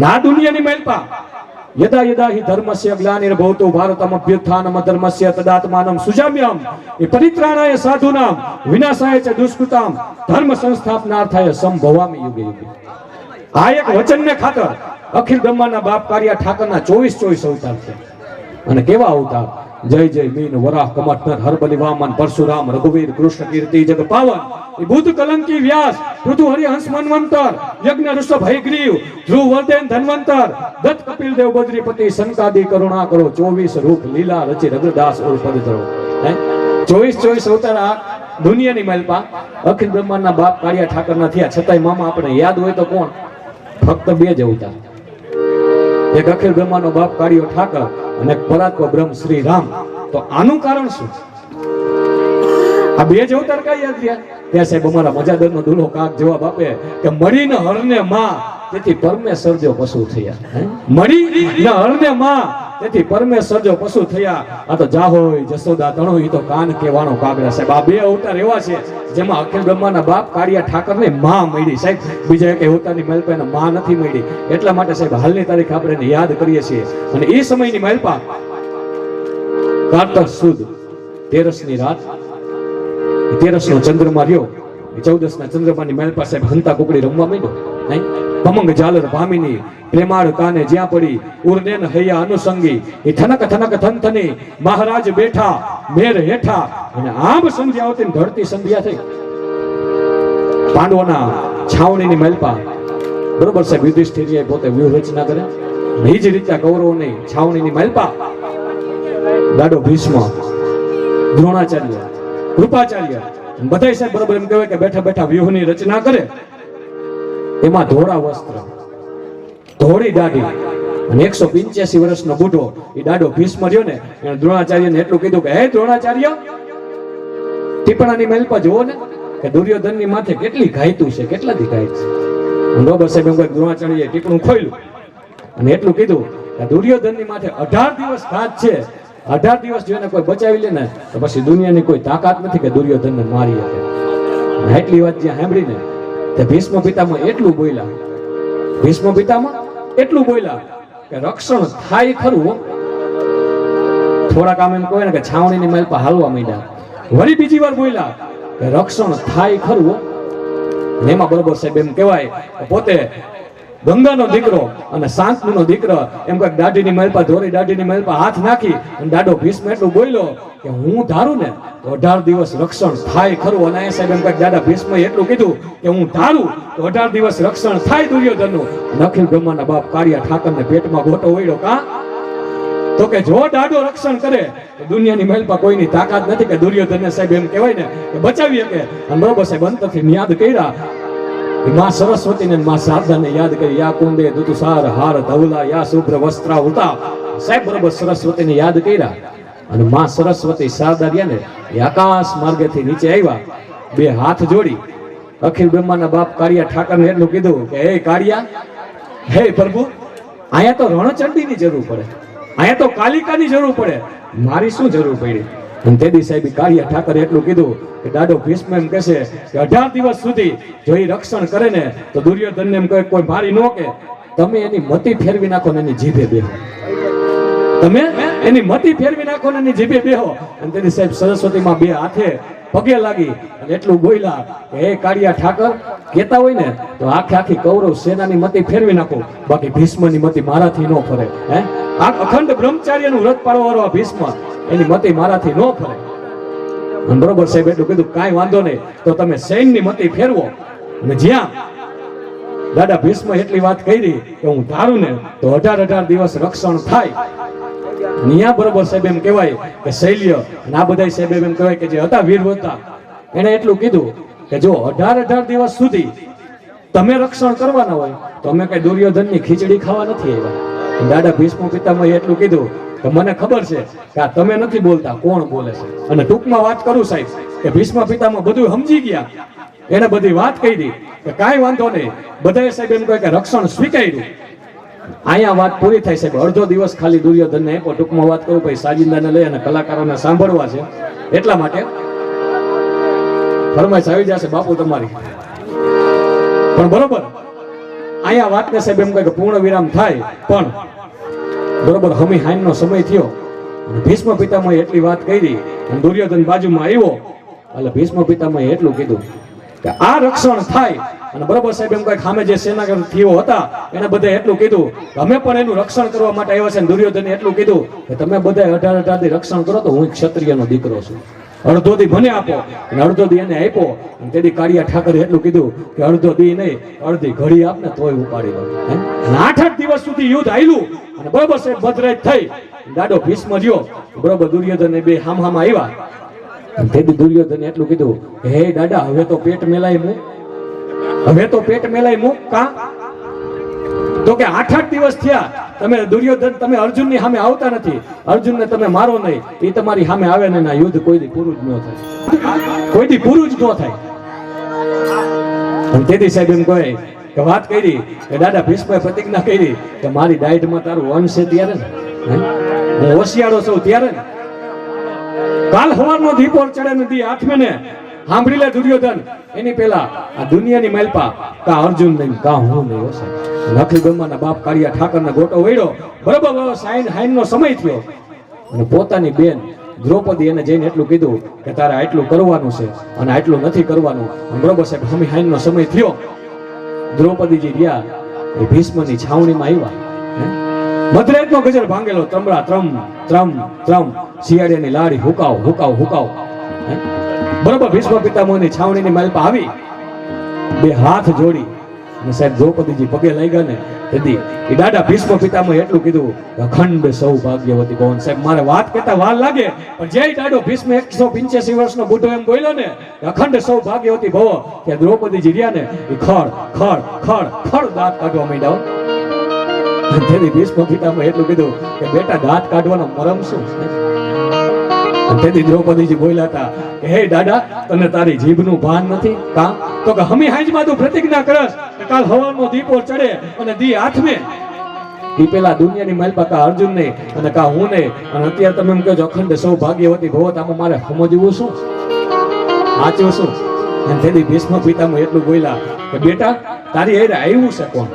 ના દુનિયાની મેલપા યદા યદા હિ ધર્મસ્ય ગ્લાનિર્ભવતો ભારતમ અભ્યુત્થાનમ ધર્મસ્ય તદાત્માનમ સુજામ્યમ એ પરિત્રાણાય સાધુનામ, વિનાશાય ચ દુષ્કૃતામ, ધર્મ સંસ્થાપનાર્થાય સંભવામિ યુગે યુગે. આ એક વચનને ખાતર અખિલ બ્રહ્માના બાપ કાર્યા ઠાકરના ચોવીસ ચોવીસ અવતાર છે અને કેવા અવતાર જય જય મીન વરાહ કમઠનર હરબલી વામન પરશુરામ રઘુવીર કૃષ્ણ કીર્તિ જગ પાવન. બુદ્ધ કલંકી વ્યાસ પૃથુ હરિ હંસ મનવંતર, યજ્ઞ ઋષભ હયગ્રીવ ધ્રુવ વર્ધન ધનવંતર, દત્ત કપિલ દેવ બદ્રીપતિ સંકાદી કરુણા કરો, ચોવીસ રૂપ લીલા રચી રઘુદાસ ઓર પદ ધરો. હે? ચોવીસ ચોવીસ અવતાર આ દુનિયાની મલપા અખિલ બ્રહ્માંડના બાપ કાળિયા ઠાકરના થયા. છતાંય મામા આપણે યાદ હોય તો કોણ? ફક્ત બે જ અવતાર. એક અખિલ બ્રહ્માંડનો બાપ કાળિયો ઠાકર અને પરાત્વ બ્રહ્મ શ્રી રામ. તો આનું કારણ શું? આ બે જ અવતાર કઈ યાદ રહ્યા? ત્યાં સાહેબ અમારા મજાદર નો દુલ્હો કાક જવાબ આપે કે મળીને હરને માં. તેથી પરમેશ્વર જો પશુ થયા. હે? મળીને હરને માં. તેથી પરમેશ્વર જો પશુ થયા તો જાહોય જસોદા તણો, ઈ તો કાન કેવાનો કાગડા સાહેબ. આ બે અવતાર એવા છે, જેમાં અખિલ બ્રહ્માના બાપ કાળિયા ઠાકરને માં મળી. સાહેબ, બીજા એક અવતારની મહેલપા એને માં નથી મળી. એટલા માટે સાહેબ, હાલની તારીખ આપણે એને યાદ કરીએ છીએ. અને એ સમયની મહેલપા કારતક સુદ, તેરસની રાત. તેરસ નો ચંદ્રમા રહ્યો. ચૌદસ ના ચંદ્રમાની મહેલપા સાહેબ હંતા કુકડી રમવા માંડ્યો. નહીં? ભમંગ ઝાલર ભામિની, પ્રેમાળ કાને જ્યાં પડી ઉરનેન હૈયા અનુસંગી. એ થનક થનક થનથની મહારાજ બેઠા, મેર હેઠા. અને આમ સંધ્યા આવતી ધરતી સંધ્યા થઈ. પાંડવોના છાવણીની મહેલપા બરોબર સાહેબ, યુધિષ્ઠિરીએ પોતે વ્યૂહરચના કરે. એ જ રીતે કૌરવોની છાવણીની મહેલપા દાડો ભીષ્મ, દ્રોણાચાર્ય, કૃપાચાર્ય. બધા સાહેબ બરોબર એમ કહેવાય કે બેઠા બેઠા વ્યૂહની રચના કરે. એમાં ધોળા વસ્ત્ર, ધોળી દાઢી અને એકસો પિંચ્યાસી વર્ષનો બુઢો, એ દાડો ભીષ્મ રહ્યો ને, એને દ્રોણાચાર્યને એટલું કીધું કે, હે દ્રોણાચાર્ય, ટીપણાની મહેલ પર જુઓ ને, કે દુર્યોધનની માથે કેટલી ઘાયતું છે, કેટલાથી ઘાયત છે. બરોબર સાહેબ એમ દ્રોણાચાર્યએ ટીપણું ખોલ્યું અને એટલું કીધું કે, દુર્યોધનની માથે અઢાર દિવસ ઘાત છે, અઢાર દિવસ જો એને કોઈ બચાવી લે ને, તો પછી દુનિયાની કોઈ તાકાત નથી કે દુર્યોધનને મારી શકે એટલી વાત જ્યાં સાંભળીને તે ભીષ્મ પિતામાં એટલું બોલ્યા ભીષ્મ પિતામાં એટલું બોલ્યા કે રક્ષણ થાય ખરું. થોડાક આમ એમ કહે ને કે છાવણીની મહેલ પર હાલવા માંડ્યા વળી બીજી વાર બોલ્યા કે રક્ષણ થાય ખરું. ને એમાં બરોબર સાહેબ એમ કહેવાય પોતે ગંગાનો દીકરો અને શાંતનુનો દીકરો. એમ કંઈક દાઢીની મહેલ પર ધોરી દાઢીની મહેલ પર હાથ નાખી અને દાડો ભીષ્મ એટલું બોલ્યો કે હું ધારું ને તો અઢાર દિવસ રક્ષણ થાય ખરું. અને સાહેબ એમ કંઈક દાદા ભીષ્મ એટલું કીધું કે હું ધારું તો અઢાર દિવસ રક્ષણ થાય દુર્યોધનનું. અને અખિલ બ્રહ્માના બાપ કાળિયા ઠાકરને પેટમાં ગોટો વળ્યો કા? તો કે જો દાડો રક્ષણ કરે તો દુનિયાની મહેલમાં કોઈની તાકાત નથી કે દુર્યોધન સાહેબ એમ કહેવાય ને કે બચાવી શકે. અને બરોબર સાહેબ અંતરથી યાદ કર્યા માં સરસ્વતીને માં શારદાને યાદ કરી, યા કુંદે દુતુસાર હાર ધવલા, યા શુભ્ર વસ્ત્રા ઉતા સાહેબ, બરોબર, સરસ્વતીને યાદ કર્યા અને માં સરસ્વતી શારદા રહ્યા ને આકાશ માર્ગેથી નીચે આવ્યા, બે હાથ જોડી. અખિલ બ્રહ્માના બાપ કાળિયા ઠાકરને એટલું કીધું કે, હે કારિયા હે પ્રભુ, અહીંયા તો રણચંડીની જરૂર પડે, અહીંયા તો કાલિકાની જરૂર પડે, મારી શું જરૂર પડી? અને સાહેબ કાળિયા ઠાકરે એટલું કીધું કે દાડો ભીષ્મ એમ કહેશે કે અઢાર દિવસ સુધી જો એ રક્ષણ કરે ને, તો દુર્યોધન એમ કહે કોઈ મારી ન કે. તમે એની મતી ફેરવી નાખો ને એની જીભે બેહો. તમે એની મતી ફેરવી નાખો ને એની જીભે બેહો. અને તેની સાહેબ સરસ્વતીમાં બે હાથે પગે લાગી અને એટલું બોલ્યા કે હે કાળિયા ઠાકર, કહેતા હોય ને, તો આખે આખી કૌરવ સેનાની મતી ફેરવી નાખો. બાકી ભીષ્મની મતી મારાથી ન ફરે. હે? આ અખંડ બ્રહ્મચાર્યનું વ્રત આ ભીષ્મ એની મતી મારાથી ન ફરે. બરોબર સાહેબ, એટલું કીધું, કાંઈ વાંધો નહીં. તો તમે સૈન્યની મતી ફેરવો. અને જ્યાં દાદા ભીષ્મ એટલી વાત કરી કે હું ધારું ને, તો અઢાર અઢાર દિવસ રક્ષણ થાય. નિયા બરોબર સાહેબ એમ કહેવાય કે શૈલ્ય, અને આ બધા સાહેબ એમ કહેવાય કે જે હતા વીર હતા એને એટલું કીધું કે જો અઢાર અઢાર દિવસ સુધી તમે રક્ષણ કરવાના હોય, તો અમે કઈ દુર્યોધનની ખીચડી ખાવા નથી આવ્યા. દાદા ભીષ્મ પિતામાં એટલું કીધું કે મને ખબર છે કે આ તમે નથી બોલતા, કોણ બોલે છે? અને ટૂંકમાં વાત કરું સાહેબ, કે ભીષ્મ પિતામાં બધું સમજી ગયા. એને બધી વાત કરી કે કાંઈ વાંધો નહીં. બધાએ સાહેબ એમ કહે કે રક્ષણ સ્વીકાર્યું. અહીંયા વાત પૂરી થાય સાહેબ. અડધો દિવસ ખાલી દુર્યોધનને આપ્યો ટૂંકમાં વાત કરું, પછી સાજિંદાને લઈ અને કલાકારોને સાંભળવા છે. એટલા માટે ફરમાઈશ આવી જશે બાપુ તમારી. પણ બરોબર, અહીંયા વાતને સાહેબ એમ કહે કે પૂર્ણ વિરામ થાય, પણ બરોબર હમી હાઈનનો સમય થયો. અને ભીષ્મ પિતામહે એટલી વાત કરી અને દુર્યોધન બાજુમાં આવ્યો. એટલે ભીષ્મ પિતામહે એટલું કીધું કે આ રક્ષણ થાય. અને બરોબર સાહેબ, એમ કઈ ખામે જે સેનાપતિઓ હતા, એને બધા એટલું કીધું અમે પણ એનું રક્ષણ કરવા માટે આવ્યા છે. દુર્યોધન એટલું કીધું કે તમે બધા અઢાર અઢારથી રક્ષણ કરો તો હું ક્ષત્રિય ક્ષત્રિયનો દીકરો છું. અડધો દી મને આપો અને અડધો દી એને આપ્યો. અને તેથી કાળિયા ઠાકરે એટલું કીધું કે અડધો દી નહીં, અડધી ઘડી આપને તોય ઉપાડી લો હે? અને આઠ આઠ દિવસ સુધી યુદ્ધ આવ્યું અને બરોબર સાહેબ ભદ્રાજ થઈ. દાડો ભીષ્મ રહ્યો બરોબર દુર્યોધન બે હામ હામ આવ્યા તેથી દુર્યોધન એટલું કીધું હે દાદા, હવે તો પેટ મેલાય મુ. હવે તો પેટ મેલાય મુ. કા? તો કે આઠ આઠ દિવસ થયા. તમે દુર્યોધન, તમે અર્જુનની સામે આવતા નથી. અર્જુનને તમે મારો નહીં. એ તમારી સામે આવે ને ના યુદ્ધ કોઈ દી પૂરું જ ન થાય. કોઈ દી પૂરું જ ન થાય. તેથી સાહેબ એમ કહે કે વાત કરી, કે દાદા ભીષ્મએ પ્રતિજ્ઞા કરી કે મારી ડાયટમાં તારું વંશ છે ત્યારે ને હે? હોશિયારો છું ત્યારે ને કાલ સવારનો દીપોર ચડે નથી આઠમે ને સાંભળી લે દુર્યોધન. એની પેલા આ દુનિયાની માલપા, કા અર્જુન નહીં, કા હું નહીં સાહેબ. નખી બાપ કાળિયા ઠાકરના ગોટો વળ્યો. બરોબર સાઈન નો સમય થયો. અને પોતાની બેન દ્રૌપદી એને જઈને એટલું કીધું કે તારે આટલું કરવાનું છે અને આટલું નથી કરવાનું. બરોબર સાહેબ હમી હાઈનનો સમય થયો. દ્રૌપદીજી ગયા એ ભીષ્મની છાવણીમાં આવ્યા. મધરાત નો ગજર ભાંગેલો ત્રમડા ત્રમ ત્રમ ત્રમ, શિયાળિયાની લાડી હુકાવ હુકાવ હુકાવ. બરોબર ભીષ્મ પિતામહની છાવણીની માલપા આવી. બે હાથ જોડી અને સાહેબ દ્રૌપદીજી પગે લાગ્યા ને, તેથી એ દાદા ભીષ્મ પિતામાં એટલું કીધું અખંડ સૌભાગ્યવતી કોણ સાહેબ, મારે વાત કહેતા વાર લાગે, પણ જે દાડો ભીષ્મ એકસો પંચ્યાસી વર્ષનો બુઢો એમ બોલ્યો ને અખંડ સૌભાગ્યવતી ભવો, કે દ્રૌપદીજી રહ્યા ને, એ ખડ ખડ ખડ ખડ દાંત કાઢવા માંડ્યા તેથી ભીષ્મ પિતામાં એટલું કીધું કે બેટા, દાંત કાઢવાનો મરમ શું? તેથી દ્રૌપદીજી બોલ્યા હતા કે, હે દાદા, તને તારી જીભનું ભાન નથી? કા? તો કે, હમી હાજમાં તું પ્રતિજ્ઞા કરસ કે કાલ હવાનો દીપો ચડે અને દી આઠમે ઈ પેલા દુનિયાની માલપા કા અર્જુન અને કા હું ને? અને અત્યારે તમે એમ કહો છો, અખંડ સૌભાગ્યવતી ભવો આમાં મારે સમજવું શું? સાચું શું? અને તેથી ભીષ્મ પિતામહ એટલું બોલ્યા કે, બેટા, તારી હારે આવ્યું છે કોણ?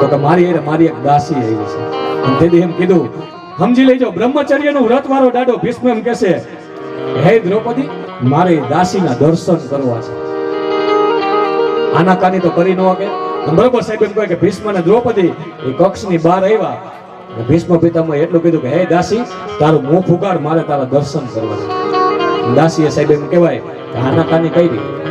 તો કે, મારી હારે મારી એક દાસી આવી છે. અને તેથી એમ કીધું સમજી લેજો, બ્રહ્મચર્યનું વ્રત મારો દાડો ભીષ્મ એમ કહેશે, હે દ્રૌપદી, મારે દાસીના દર્શન કરવા છે. આનાકાની તો કરી ન કે બરોબર સાહેબ એમ કહે કે ભીષ્મ અને દ્રૌપદી એ કક્ષની બહાર આવ્યા. ભીષ્મ પિતામાં એટલું કીધું કે, હે દાસી, તારું મુખ ઉગાડ, મારે તારા દર્શન કરવા છે. દાસીએ સાહેબ એમ કહેવાય કે કઈ કરી.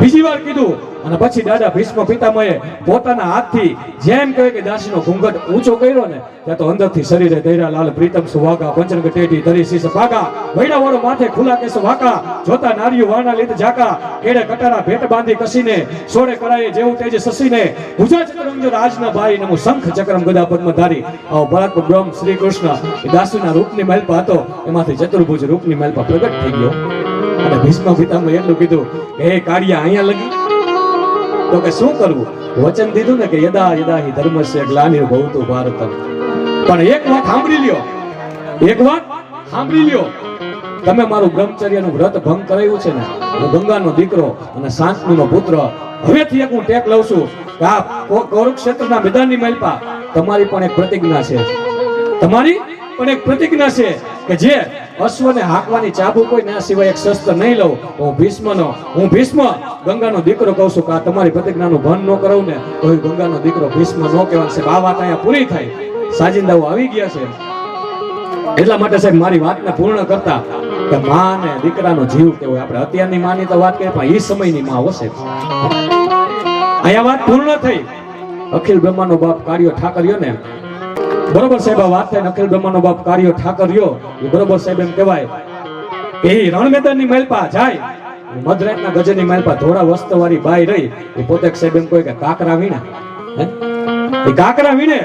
બીજી વાર કીધું. અને પછી દાદા ભીષ્મ પિતામહે પોતાના હાથથી જેમ કહે કે દાસીનો ઘૂંઘટ ઊંચો કર્યો ને, ત્યાં તો અંદરથી શરીરે દૈરા લાલ, પ્રીતમ સુવાગા પંચરંગ ટેટી ધરી, શીશ, ભાગા વૈડા વાળો માથે ખુલા કેસ વાકા જોતા નારિયું વાણા લીધ ઝાકા કેડે કટારા ભેટ બાંધી કસીને, સોળે કરાએ જેવું તેજ સસીને, ભુજા ચક્રમ રાજના ભાઈ નમુ શંખ ચક્રમ ગદા પદ્મ ધારી. આવો ભરત બ્રહ્મ શ્રી કૃષ્ણ દાસુના રૂપની મહેલપા હતો, એમાંથી ચતુર્ભુજ રૂપની મહેલપા પ્રગટ થઈ ગયો. અને ભીષ્મ પિતામાં એટલું કીધું, હે કાળિયા, અહીંયા લગી. તો કે શું કરવું? વચન દીધું ને કે યદા યદા હિ ધર્મસ્ય ગ્લાનિર ભવતું ભારતમ. પણ એક વાત સાંભળી લ્યો. એક વાત સાંભળી લ્યો. તમે મારું બ્રહ્મચર્યનું વ્રત ભંગ કરાયું છે ને હું ગંગાનો દીકરો અને શાંતનુનો પુત્ર, હવેથી એક હું ટેક લઉં છું કે આ કૌ- કૌરવક્ષેત્રના મેદાનની મલપા તમારી પણ એક પ્રતિજ્ઞા છે. તમારી પણ એક પ્રતિજ્ઞા છે કે જે અશ્વને હાંકવાની ચાબુ કોઈ ના સિવાય એક શસ્ત્ર નહીં લઉં. હું ભીષ્મનો, હું ભીષ્મ. ગંગાનો દીકરો કહું છું કે આ તમારી પ્રતિજ્ઞાનું ભન ન કરાવું ને, તો ગંગાનો દીકરો ભીષ્મ ન કહેવાનું છે આ વાત અહીંયા પૂરી થાય સાજિંદાઓ આવી ગયા છે. એટલા માટે સાહેબ, મારી વાતને પૂર્ણ કરતા કે માં ને દીકરાનો જીવ કેવો આપણે અત્યારની માની તો વાત કરીએ, પણ એ સમયની માં હશે. અહીંયા વાત પૂર્ણ થઈ. અખિલ બ્રહ્માનો બાપ કાર્યો ઠાકર્યો ને બરોબર સાહેબ વાત થાય અખિલ બ્રહ્માનો બાપ કાર્યો ઠાકર્યો એ બરોબર સાહેબ એમ કહેવાય. એ રણ મેદાનની મહેલપા જાય. મધરાતના ગજની મહેલપા ધોળા વસ્ત્રવાળી બાઈ રહી. એ પોતે સાહેબ એમ કહે કે કાકરા વીણા. એ કાકરા વીણે.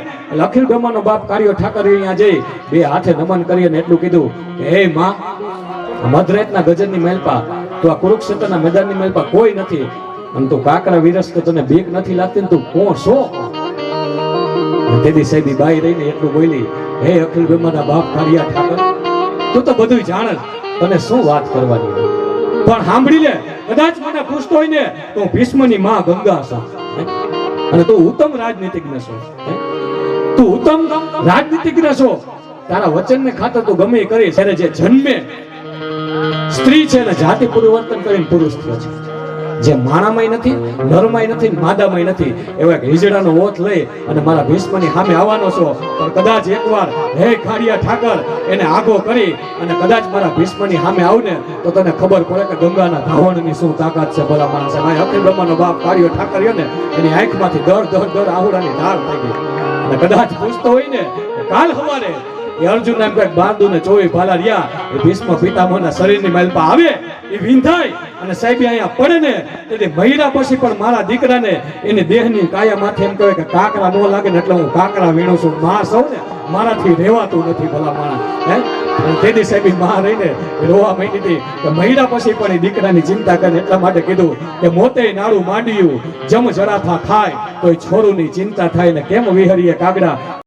અખિલ બ્રહ્માનો બાપ કાર્યો ઠાકર અહીંયા જઈ. બે હાથે નમન કરી અને એટલું કીધું કે, હે માં મધરાતના ગજની માલપા, તો આ કુરુક્ષેત્રના મેદાનની મહેલપા કોઈ નથી. અને તું કાકરા વિરસ તો તને બીક નથી લાગતી તું કોણ છો? અને સાહેબી બાઈ રહીને એટલું બોલી, હે અખિલ બ્રહ્માના બાપ, કાળિયા ઠાકર, તું તો બધું જાણે તને શું વાત કરવાની પણ સાંભળી લે, કદાચ મને પૂછતો હોય ને, તો ભીષ્મની માં ગંગા છું. અને તું ઉત્તમ રાજનીતિજ્ઞ છો. તું ઉત્તમ રાજનીતિજ્ઞ છો. તારા વચનને ખાતર તું ગમે કરી જ્યારે જે જન્મે, સ્ત્રી છે ને જાતિ પરિવર્તન કરીને પુરુષ થયો છે. જે માણામાંય નથી, નરમાય નથી, માદામાંય નથી. એવા હિજડાનો ઓથ લઈ અને મારા ભીષ્મની સામે આવવાનો છો. પણ કદાચ એકવાર, હે ખાડિયા ઠાકર, એને આગો કરી અને કદાચ મારા ભીષ્મની સામે આવને, તો તને ખબર પડે કે ગંગાના ધાવણની શું તાકાત છે, ભલા માણસે. મારી અખિલ બ્રહ્માનો બાપ કાળિયો ઠાકર ને, એની આંખમાંથી દર દર દર આહુડાની ધાર થઈ ગઈ. અને કદાચ પૂછતો હોય ને કાલ હવારે એ અર્જુન એમ કંઈક બાંધુ ને ચોવી ભાલા રહ્યા. એ ભીષ્મ પિતામહના શરીરની માલપા આવે, એ વિંધાય. અને સાહેબ અહીંયા પડે ને, એટલે મહિના પછી પણ મારા દીકરાને એની દેહની કાયા માથે એમ કહે કે કાકરા ન લાગે ને એટલે હું કાકરા વીણું છું. માં સૌ ને મારાથી રહેવાતું નથી ભલા માણા હે? અને સાહેબમાં રહીને રોવા માંડી હતી કે મહિના પછી પણ એ દીકરાની ચિંતા કરે એટલા માટે કીધું કે મોતે નાડું માંડ્યું, જમ જરાથા ખાય તો છોરુની ચિંતા થાય ને કેમ વિહરીએ કાગડા?